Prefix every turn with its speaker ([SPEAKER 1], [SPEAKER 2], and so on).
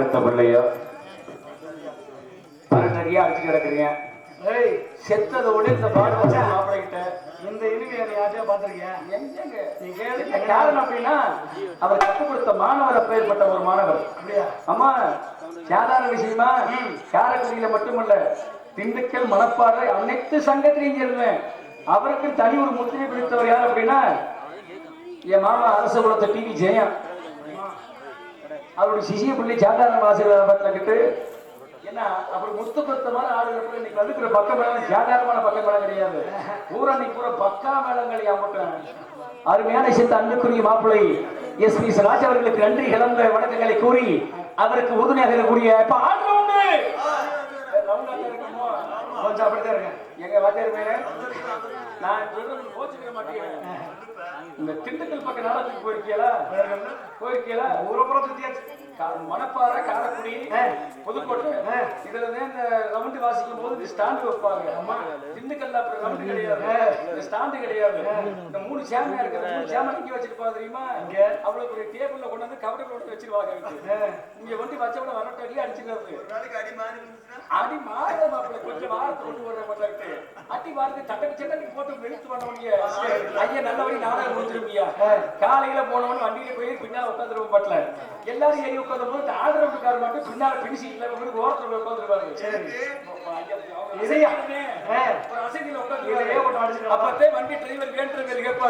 [SPEAKER 1] யாரு பெத்த பிள்ளையோ நிறைய அடிச்சு கிடக்குறீங்க.
[SPEAKER 2] ஏய்
[SPEAKER 1] செத்ததோட இந்த பாடு வச்சு மாப்பிள்ளைகிட்ட.
[SPEAKER 2] இந்த இனிமே என்னை யாரையா பார்த்திருக்கியா?
[SPEAKER 1] எங்கங்க?
[SPEAKER 2] நீ கேளு.
[SPEAKER 1] என்ன காரணம் அப்படின்னா அவர் கற்றுக் கொடுத்த மாணவர் அப்பேற்பட்ட ஒரு மாணவர்.
[SPEAKER 2] அப்படியா?
[SPEAKER 1] அம்மா சாதாரண விஷயமா? காரைக்குடியில மட்டுமல்ல திண்டுக்கல் மணப்பாறை அனைத்து சங்கத்திலையும் இருந்தேன். அவருக்கு தனி ஒரு முத்திரை பிடித்தவர் யார் அப்படின்னா என் மாமா அரச குலத்தை டிவி ஜெயம் அவருடைய சிசிய பிள்ளை சாதாரண பார்த்துக்கிட்டு என்ன அப்படி முத்து பத்தமான மாதிரி இன்னைக்கு வந்துக்கிற பக்க மேளம் சாதாரணமான பக்க மேளம் கிடையாது. பூரா இன்னைக்கு பூரா பக்கா மேளங்களை யாமட்டும் அருமையான சித்த அன்புக்குரிய மாப்பிள்ளை எஸ் பி ராஜ் அவர்களுக்கு நன்றி கலந்த வணக்கங்களை கூறி அவருக்கு உறுதுணையாக இருக்கக்கூடிய இப்ப ஆடு ரவுண்டு
[SPEAKER 2] கொஞ்சம் அப்படித்தான் இருக்கேன்
[SPEAKER 1] எங்க வாத்தியார் நான் சொல்றது கோச்சுக்க மாட்டேன் இந்த திண்டுக்கல் பக்கம் நாளத்துக்கு போயிருக்கீங்களா போயிருக்கீங்களா
[SPEAKER 2] ஊரப்புறம் சுத்தியாச்சு.
[SPEAKER 1] கா- மணப்பாறை காரைக்குடி. புதுக்கோட்டை. இதுல இந்த ரவுண்டு வாசிக்கும் போது இந்த ஸ்டாண்டு வைப்பாங்க. திண்டுக்கல்ல அப்புறம் ரவுண்டு கிடையாது. இந்த ஸ்டாண்டு கிடையாது. இந்த மூணு சேமையா இருக்கிற மூணு சேமை இங்க வச்சிருப்பாங்க தெரியுமா?
[SPEAKER 2] இங்க.
[SPEAKER 1] அவ்வளவு பெரிய டேபிள்ல கொண்டு வந்து கவரை போட்டு வச்சிருவாங்க இங்க. இங்க வந்து வச்ச கூட வரட்டு அடி அடிச்சிருக்காரு அடி மாற மாப்பிள்ள. கொஞ்சம் வாரத்தை கொண்டு வர மாட்டாரு அடி வாரத்தை சட்டக்கு சட்டக்கு போட்டு வெளுத்து பண்ண முடிய ஐயா நல்லபடி நாடகம் முடிச்சிருப்பியா காலையில போனவனு வண்டியில போய் பின்னால உட்காந்துருவோம் பட்ல எல்லாரும் ஏறி உட்காந்து போது ஆதரவுக்கார மட்டும் பின்னால பிடிச்சிக்கல ஒரு ஓரத்துல உட்காந்துருவாரு
[SPEAKER 2] இதையா?
[SPEAKER 1] ஒரு அசதியில உட்காந்து அப்பத்தே வண்டி டிரைவர் கேட்டு கேட்பாரு